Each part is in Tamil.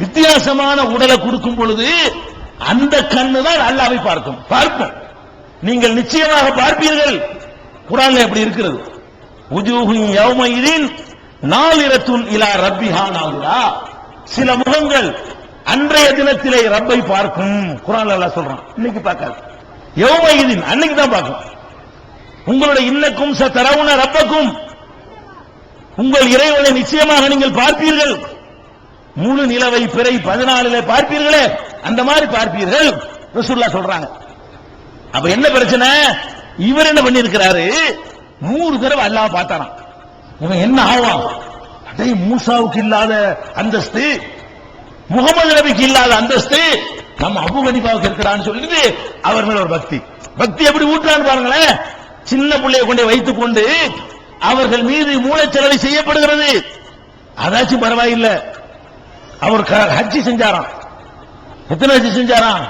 வித்தியாசமான உடலை கொடுக்கும் பொழுது அந்த கண்ணு தான் அல்லாவை பார்க்கும். பார்ப்போம். நீங்கள் நிச்சயமாக பார்ப்பீர்கள். குரான்ல எப்படி இருக்கிறது? உஜூஹும் யௌமையிதின் நாளிரத்துன் இலா ரப்பிஹான் ஆகுதா சில முகங்கள் அன்றைய தினத்திலே ரப்பை பார்க்கும். குரான் அல்லாஹ் சொல்றான். இன்னைக்கு பார்க்காது. யௌமையிதின் அன்னைக்கு தான் பார்க்கும். உங்களுடைய இன்னக்கும் சத்தரவுன ரப்பக்கும் உங்கள் இறைவனை நிச்சயமாக நீங்கள் பார்ப்பீர்கள். முழு நிலவை பிறை பதினாலுல பார்ப்பீர்களே. அந்த மாதிரி பார்ப்பீர்கள். ரசூல்லா சொல்றாங்க. அப்ப என்ன பிரச்சனை? இவர் என்ன பண்ணிருக்கிறாரு நூறு தடவை அல்லாஹ் பார்த்தாராம். இவன் என்ன ஆவான்? அதே மூசாவுக்கு இல்லாத அந்தஸ்து முகமது நபிக்கு இல்லாத அந்தஸ்து நம்ம அபு கனிபாவுக்கு இருக்கிறான்னு சொல்லிட்டு அவர் மேல ஒரு பக்தி. பக்தி எப்படி ஊற்றான்னு பாருங்களேன். சின்ன பிள்ளையை கொண்டே வைத்துக் கொண்டு அவர்கள் மீது மூளைச்சலவை செய்யப்படுகிறது. அதாச்சும் பரவாயில்லை. அவர் ஹஜ்ஜி செஞ்சாராம். எத்தனை ஹஜ்ஜி செஞ்சாராம்?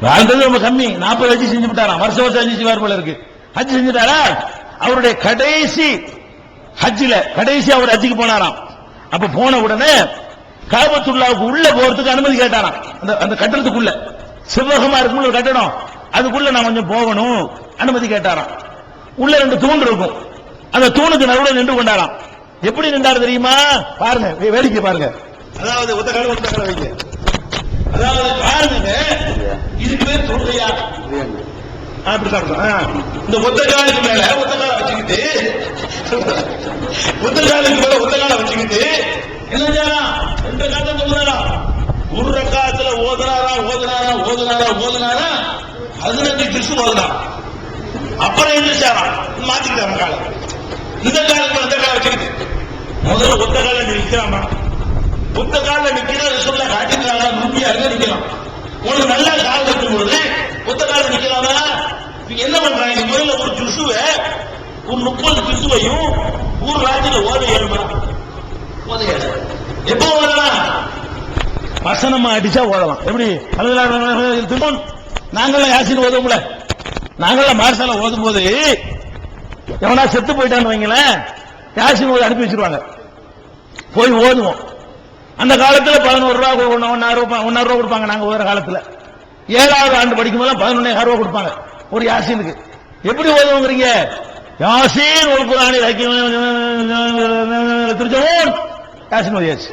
வாழ்ந்தது ரொம்ப கம்மி. நாற்பது ஹஜ்ஜி செஞ்சு விட்டாராம். வருஷம் வருஷம் ஹஜ்ஜி செய்வார் போல இருக்கு. ஹஜ்ஜி செஞ்சுட்டாரா? அவருடைய கடைசி ஹஜ்ஜில கடைசி அவர் ஹஜ்ஜிக்கு போனாராம். அப்ப போன உடனே காபத்துள்ளாவுக்கு உள்ள போறதுக்கு அனுமதி கேட்டாராம். அந்த அந்த கட்டடத்துக்குள்ள செவ்வகமா இருக்கும்ல ஒரு கட்டடம் அதுக்குள்ள நான் கொஞ்சம் போகணும். அனுமதி கேட்டாராம். உள்ள ரெண்டு தூண் இருக்கும். அந்த தூணுக்கு நடுவுல நின்று கொண்டாராம். எப்படி நின்றாரு தெரியுமா? பாருங்க வேடிக்கை பாருங்க. அதாவது ஒத்த கால ஒத்த கால வைங்க. அதாவது பாருங்க இது பேர் சொல்றியா அப்படி சாப்பிடுறோம் ஆ. இந்த ஒத்த காலுக்கு மேல ஒத்த கால வச்சுக்கிட்டு ஒத்த காலுக்கு மேல ஒத்த கால வச்சுக்கிட்டு என்ன செய்யலாம் ரெண்டு காலத்தை சொல்றாரா ஒரு ரக்காத்துல ஓதுனாரா ஓதுனாரா ஓதுனாரா ஓதுனாரா பதினஞ்சு கிறிஸ்து ஓதுனா அப்புறம் எழுந்திரிச்சாராம் மாத்திக்கிட்டாங்க காலம் இந்த காலத்துல அந்த காலம் வச்சுக்கிட்டு. முதல்ல ஒத்த கால நிற்கிறாமா ஒத்த காலில் நிக்கிற சொல்ல காட்டிக்கிறாங்க நம்பியா இருந்தா நிக்கலாம் உனக்கு நல்ல கால் இருக்கும் பொழுது ஒத்த காலில் நிக்கலாமா என்ன பண்றாங்க? முதல்ல ஒரு ஜுசுவை ஒரு முப்பது ஜுசுவையும் ஒரு ராஜ்யில ஓத ஏழுமா ஓத ஏழு எப்போ ஓதலாம் வசனமா அடிச்சா ஓதலாம் எப்படி? அலுவலர் திருமண் நாங்களாம் யாசின் ஓதும்ல நாங்களாம் மார்சால ஓதும் போது எவனா செத்து போயிட்டான்னு வைங்களேன் யாசின் ஓதி அனுப்பி வச்சிருவாங்க. போய் ஓதுவோம். அந்த காலத்துல பதினோரு ரூபா ஒன்னாயிரம் ரூபாய் ஒன்னாயிரம் ரூபா கொடுப்பாங்க நாங்க ஓதுற காலத்துல. ஏழாவது ஆண்டு படிக்கும் போது பதினொன்னே ரூபா கொடுப்பாங்க ஒரு யாசினுக்கு. எப்படி ஓதுவோங்கிறீங்க? யாசின் ஒரு குரானி திருச்சவோன் யாசின் ஓதியாச்சு.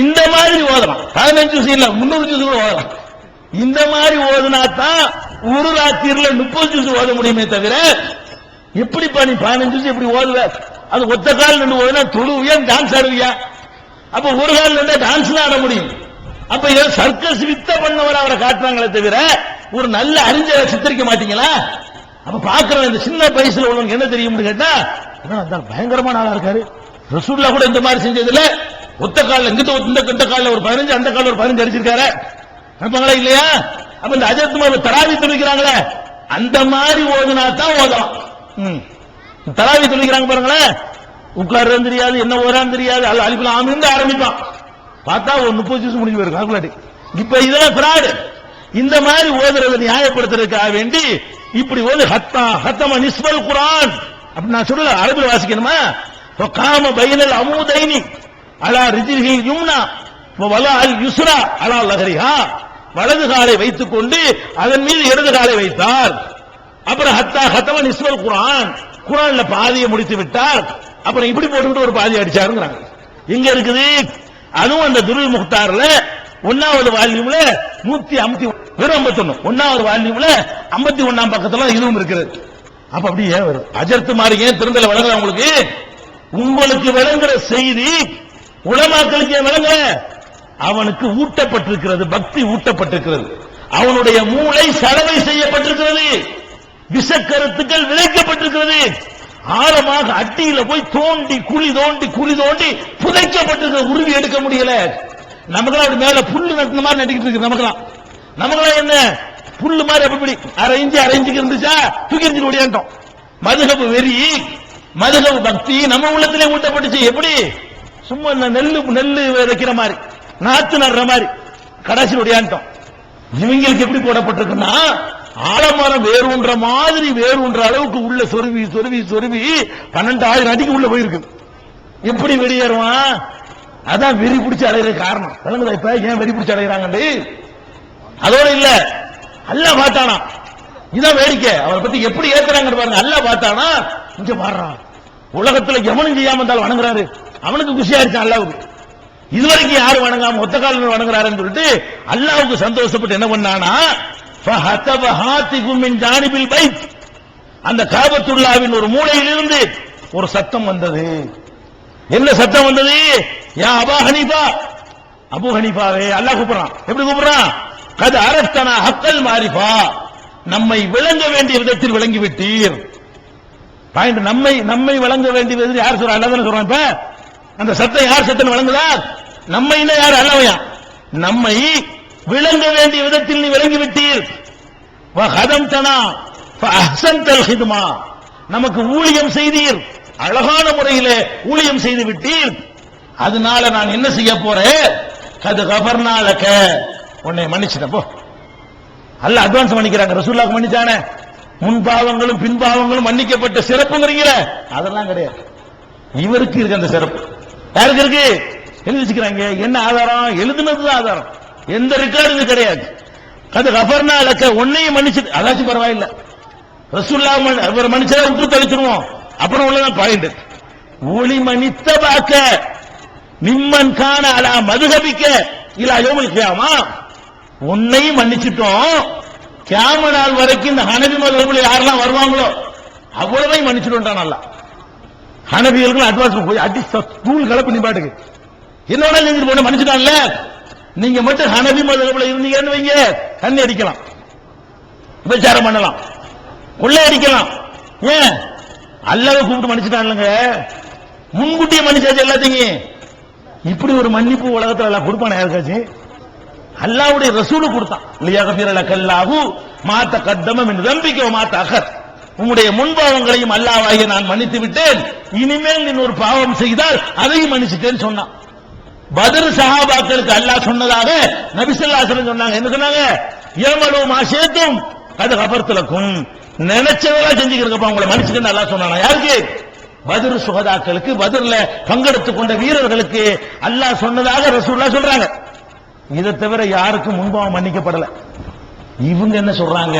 இந்த மாதிரி ஓதலாம். பதினஞ்சு ஜூஸ் இல்ல முன்னூறு ஜூஸ் கூட ஓதலாம். இந்த மாதிரி ஓதுனா தான் ஒரு ராத்திரில முப்பது ஜூஸ் ஓத முடியுமே தவிர எப்படி பண்ணி பதினஞ்சு ஜூஸ் எப்படி ஓதுவ? அது ஒத்த கால் நின்று ஓதுனா தொழுவியா டான்ஸ் ஆடுவியா? அப்ப ஒரு காலில் இருந்தா டான்ஸ் தான் ஆட முடியும். அப்ப இதை சர்க்கஸ் வித்த பண்ணவர் அவரை காட்டுறாங்களே தவிர ஒரு நல்ல அறிஞரை சித்தரிக்க மாட்டீங்களா? அப்ப பாக்குறவன் இந்த சின்ன வயசுல உள்ளவங்க என்ன தெரியும்னு கேட்டா என்ன அந்த பயங்கரமான ஆளா இருக்காரு. ரசூல்லா கூட இந்த மாதிரி செஞ்சதுல ஒத்த கால்ல இங்கிட்ட இந்த இந்த காலில் ஒரு பதினஞ்சு அந்த காலில் ஒரு பதினஞ்சு அடிச்சிருக்காரு. நினைப்பாங்களா இல்லையா? அப்ப இந்த அஜத் குமார் தராவி துணிக்கிறாங்களே அந்த மாதிரி ஓதுனா தான் ஓதலாம். ம். தராவி துணிக்கிறாங்க பாருங்களேன் உட்கார்றது தெரியாது என்ன ஓரான்னு தெரியாது. அல்ல அழிப்பில் ஆமிருந்து ஆரம்பிப்பான். பார்த்தா ஒரு முப்பது ஜூஸ் முடிஞ்சு போயிருக்கும் கால்குலேட் இப்ப இதெல்லாம் ஃப்ராடு இந்த மாதிரி ஓதுறதை நியாயப்படுத்துறதுக்காக வேண்டி இப்படி ஓது ஹத்தா ஹத்தம நிஸ்பல் குரான். அப்படி நான் சொல்லல அரபில் வாசிக்கணுமா? காம பைனல் அமுதைனி அலா ரிஜிஹி யும்னா வலா அல் யுஸ்ரா அலா லஹரிஹா. வலது காலை வைத்துக் கொண்டு அதன் மீது இடது காலை வைத்தார். அப்புறம் ஹத்தா ஹத்தம நிஸ்மல் குரான். குரான்ல பாதியை முடித்து விட்டார். அப்புறம் இப்படி போட்டுக்கிட்டு ஒரு பாதி அடிச்சாருங்கிறாங்க. எங்க இருக்குது அதுவும் அந்த துருள் முக்தார்ல ஒன்னாவது வால்யூம்ல நூத்தி ஐம்பத்தி வெறும் ஐம்பத்தொன்னு. ஒன்னாவது வால்யூம்ல ஐம்பத்தி ஒன்னாம் பக்கத்துல இதுவும் இருக்கிறது அப்ப அப்படியே ஏன் வரும். அஜர்த்து மாதிரி ஏன் திருந்தல வழங்கல உங்களுக்கு? உங்களுக்கு விளங்குற செய்தி உலமாக்களுக்கு ஏன் விளங்கல அவனுக்கு ஊட்டப்பட்டிருக்கிறது பக்தி ஊட்டப்பட்டிருக்கிறது. அவனுடைய மூளை சலவை செய்யப்பட்டிருக்கிறது. விஷக்கருத்துக்கள் விளைக்கப்பட்டிருக்கிறது. ஆழமாக அட்டியில போய் தோண்டி குழி தோண்டி குழி தோண்டி புதைக்கப்பட்டிருக்கிற உருவி எடுக்க முடியல. நமக்கெல்லாம் அப்படி மேல புல்லு நட்டின மாதிரி நட்டிக்கிட்டு இருக்கு நமக்கெல்லாம். நமக்கெல்லாம் என்ன? புல்லு மாதிரி எப்படி அரை இஞ்சி அரை இஞ்சுக்கு இருந்துச்சா? தூக்கி எறிஞ்சிட்டு ஓடியாண்டோம் மதுகபு வெறி மதுகபு பக்தி நம்ம உள்ளத்திலே ஊட்டப்பட்டுச்சு. எப்படி? சும்மா நெல்லு நெல்லு வைக்கிற மாதிரி நாத்து நடுற மாதிரி கடைசி ஓடியாண்டோம் இவங்களுக்கு எப்படி போடப்பட்டிருக்குன்னா ஆலமரம் வேரூன்ற மாதிரி வேரூன்ற அளவுக்கு உள்ள சொருவி சொருவி சொருவி பன்னெண்டு ஆயிரம் அடிக்கு உள்ள போயிருக்கு. எப்படி வெளியேறுவான்? அதான் வெறி பிடிச்சி அலையிற காரணம். விளங்குதா இப்ப? ஏன் வெறி பிடிச்சி அலையிறாங்க அதோட இல்ல. அல்ல பார்த்தானா? இதான் வேடிக்கை. அவரை பத்தி எப்படி ஏத்துறாங்க பாருங்க. அல்ல பார்த்தானா? இங்க பாடுறான். உலகத்துல எவனும் செய்யாம இருந்தாலும் வணங்குறாரு. அவனுக்கு குஷியா இருக்கான் அல்லாவுக்கு. இதுவரைக்கும் யாரு வணங்காம ஒத்த காலம் வணங்குறாருன்னு சொல்லிட்டு அல்லாவுக்கு சந்தோஷப்பட்டு என்ன பண்ணானா ஜானிபில் பைத் அந்த காபத்துள்ளாவின் ஒரு மூலையிலிருந்து ஒரு சத்தம் வந்தது. என்ன சத்தம் வந்தது? யா அபா ஹனீஃபா. அபு ஹனீஃபாவே அல்லாஹ் கூப்பிடுறான். எப்படி கூப்பிடுறான்? அது அரஸ்தனா ஹக்கல் மாரிஃபா. நம்மை விளங்க வேண்டிய விதத்தில் விளங்கிவிட்டீர். பாயிண்ட் நம்மை நம்மை வழங்க வேண்டிய விதத்தில் யார் சொல்றா? அல்லா சொல்றான் இப்ப. அந்த சத்தம் யார் சத்தம் வழங்குதா நம்மைன்னா யார்? அல்லவையா நம்மை விளங்க வேண்டிய விதத்தில் நீ விளங்கிவிட்டீர். ஹிதுமா. நமக்கு ஊழியம் செய்தீர். அழகான முறையிலே ஊழியம் செய்து விட்டீர். அதனால நான் என்ன செய்ய போறேன்? அது கபர்னாலக்க உன்னை மன்னிச்சிட்ட போ. அல்ல அட்வான்ஸ் மன்னிக்கிறாங்க. ரசூல்லாக்கு மன்னிச்சானே. முன்பாவங்களும் பின்பாவங்களும் மன்னிக்கப்பட்ட சிறப்புங்கிறீங்கள. அதெல்லாம் கிடையாது. இவருக்கு இருக்கு அந்த சிறப்பு. யாருக்கு இருக்கு? எழுதி வச்சுக்கிறாங்க. என்ன ஆதாரம்? எழுதுனதுதான் ஆதாரம். எந்த ரெக்கார்டு கிடையாது. அது கபர்னா இலக்க உன்னையும் மன்னிச்சு அதாச்சும் பரவாயில்ல. ரசூல்லா மன்- அவர் மன்னிச்சதை விட்டு அப்புறம் உள்ளதான் பாயிண்ட் ஒளி மன்னித்த பாக்க நிம்மன் காண அலா மதுகபிக்க இல்ல யோமல் கியாமா. உன்னையும் மன்னிச்சிட்டோம். கியாம நாள் வரைக்கும் இந்த ஹனபி மதுரபுல யாரெல்லாம் வருவாங்களோ அவ்வளவையும் மன்னிச்சிட்டோம் நல்லா ஹனபிகளுக்கு அட்வான்ஸ் போய் அடி தூள் கலப்பு நிப்பாட்டுக்கு. என்னோட நீங்க போன மன்னிச்சிட்டான்ல? நீங்க மட்டும் ஹனபி மதுரபுல இருந்தீங்கன்னு வைங்க. தண்ணி அடிக்கலாம். விபச்சாரம் பண்ணலாம். கொள்ளை அடிக்கலாம். ஏன்? அல்லாத கூப்பிட்டு மன்னிச்சிட்டான்லங்க முன்கூட்டியே மன்னிச்சாச்சு எல்லாத்தையும். இப்படி ஒரு மன்னிப்பு உலகத்துல எல்லாம் கொடுப்பான யாருக்காச்சும் அல்லாவுடைய ரசூலு கொடுத்தான். லியகபிர கல்லாஹு மாத்த கத்தமம் என்று நம்பிக்கை மாத்த அகர் உங்களுடைய முன்பாவங்களையும் அல்லாவாகிய நான் மன்னித்து விட்டேன் இனிமேல் நீ ஒரு பாவம் செய்தால் அதையும் மன்னிச்சுட்டேன்னு சொன்னான். பதர் சஹாபாக்களுக்கு அல்லாஹ் சொன்னதாக நபிசல்லாசலம் சொன்னாங்க. என்ன சொன்னாங்க? ஏமலு மாசேத்தும் அது கபர்த்துலக்கும் நினைச்சதெல்லாம் செஞ்சுக்கிறப்ப உங்களை மனுஷன் நல்லா சொன்னானா? யாருக்கு? பத்ர் சுகதாக்களுக்கு பத்ர்ல பங்கெடுத்துக் கொண்ட வீரர்களுக்கு அல்லாஹ் சொன்னதாக ரசூல்லா சொல்றாங்க. இதை தவிர யாருக்கும் முன்பாவம் மன்னிக்கப்படல. இவங்க என்ன சொல்றாங்க?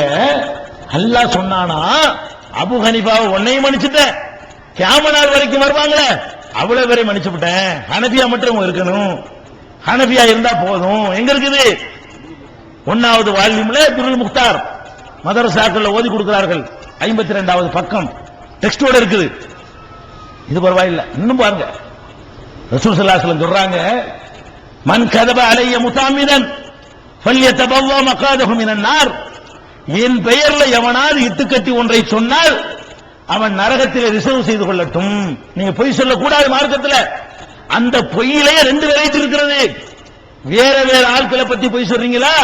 அல்லாஹ் சொன்னானா? அபு ஹனிபாவை உன்னையும் மன்னிச்சுட்டேன். கேமனார் வரைக்கும் வருவாங்களே. அவ்வளவு பேரை மன்னிச்சு விட்டேன் ஹனபியா மட்டும் இருக்கணும். ஹனபியா இருந்தா போதும். எங்க இருக்குது? ஒன்னாவது வால்யூம்ல துருள் முக்தார். மதரசாக்கள் ஓதி கொடுக்கிறார்கள். ஐம்பத்தி ரெண்டாவது பக்கம். டெக்ஸ்டோட இருக்குது. இது பரவாயில்ல. இன்னும் பாருங்க. ரசூல் ஸல்லல்லாஹு சொல்றாங்க மன் கதப அலைய முத்தாமிதன் ஃபல்யதபவ்வா மகாதஹு மினன் என் பெயர்ல எவனாவது இட்டுக்கட்டி ஒன்றை சொன்னால் அவன் நரகத்தில் ரிசர்வ் செய்து கொள்ளட்டும். நீங்க பொய் சொல்லக்கூடாது மார்க்கத்தில். அந்த பொய்யிலே ரெண்டு வெரைட்டி இருக்கிறது வேற வேற ஆட்களை பத்தி பொய் சொல்றீங்களா?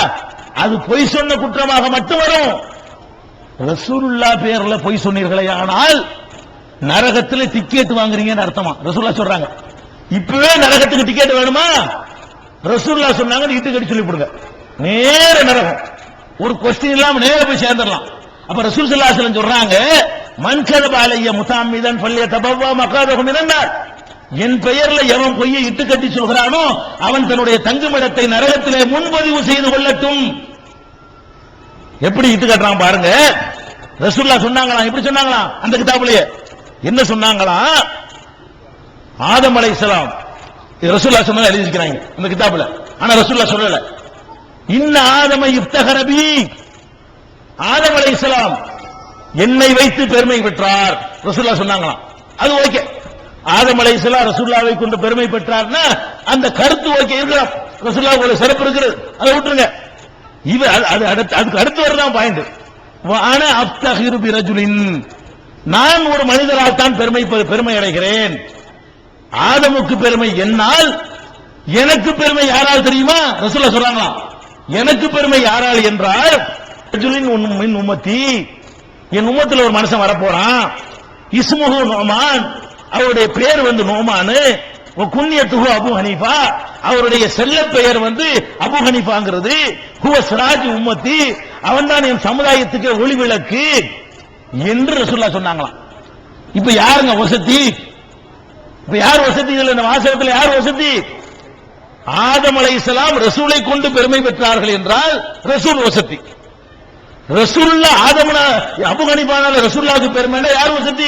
அது பொய் சொன்ன குற்றமாக மட்டும் வரும். ரசூலுல்லா பேர்ல பொய் சொன்னீர்களே ஆனால் நரகத்தில் டிக்கெட் வாங்குறீங்கன்னு அர்த்தமா? ரசூல்லா சொல்றாங்க. இப்பவே நரகத்துக்கு டிக்கெட் வேணுமா? ரசூல்லா சொன்னாங்க இட்டு கட்டி சொல்லி கொடுங்க. நேர நரகம். ஒரு கொஸ்டின் இல்லாம நேர போய் சேர்ந்துடலாம். அப்ப ரசூல் ஸல்லல்லாஹு சொல்றாங்க மன் அலைய முதாமிதன் பள்ளிய தபவ்வா மகாதஹு இருந்தார். என் பெயர்ல எவன் பொய்யை இட்டு கட்டி சொல்கிறானோ அவன் தன்னுடைய தங்குமிடத்தை நரகத்திலே முன்பதிவு செய்து கொள்ளட்டும். எப்படி இட்டு கட்டுறான் பாருங்க. ரசூல்லா சொன்னாங்களாம். எப்படி சொன்னாங்களாம்? அந்த கிதாபுலயே. என்ன சொன்னாங்களாம் ஆதம் அலை இஸ்லாம் ரசூல்லா சொன்னதை எழுதிக்கிறாங்க அந்த கிதாபுல. ஆனா ரசூல்லா சொல்லல. இன்ன ஆதம இப்தகரபி ஆதம் அலைஹிஸ்ஸலாம் என்னை வைத்து பெருமை பெற்றார். ரசூல்லா சொன்னாங்களாம். அது ஓகே. ஆதம் அலைஹிஸ்ஸலாம் ரசூல்லாவை கொண்டு பெருமை பெற்றார்னா அந்த கருத்து ஓகே. இருக்கலாம். ரசூல்லா ஒரு சிறப்பு இருக்கிறது அதை விட்டுருங்க. இவர் அது- அது அடுத்து அதுக்கு அடுத்து வரதான் பாயிண்ட் ஆனா அப்தஹிரு பிரஜுலின் நான் ஒரு மனிதரால் தான் பெருமை பெருமை அடைகிறேன். ஆதமுக்கு பெருமை என்னால் எனக்கு பெருமை யாரால் தெரியுமா? ரசூலா சொல்றாங்களாம் எனக்கு பெருமை யாரால் என்றால் உன் உமத்தி உம்மத்தி. என் உம்மத்துல ஒரு மனுஷன் வரப்போறான். இஸ்முஹு நோமான். அவருடைய பேர் வந்து நோமானு. குன்னியத்துகு அபு ஹனீஃபா. அவருடைய செல்ல பெயர் வந்து அபு ஹனீஃபாங்கிறது. ஹுவ சிராஜ் உம்மத்தி. அவன் தான் என் சமுதாயத்துக்கு ஒளி விளக்கு என்று ரசுல்லா சொன்னாங்களாம். இப்ப யாருங்க வசதி? இப்ப யார் வசதி? இதுல இந்த வாசகத்தில் யார் வசதி? ஆதம் அலைஹிஸ்ஸலாம் ரசூலை கொண்டு பெருமை பெற்றார்கள் என்றால் ரசூல் வசதி. ரசூல்லா ஆதமன அபு ஹனிஃபானால ரசூல்லாவுக்கு பெருமைன்னா யார் வசதி?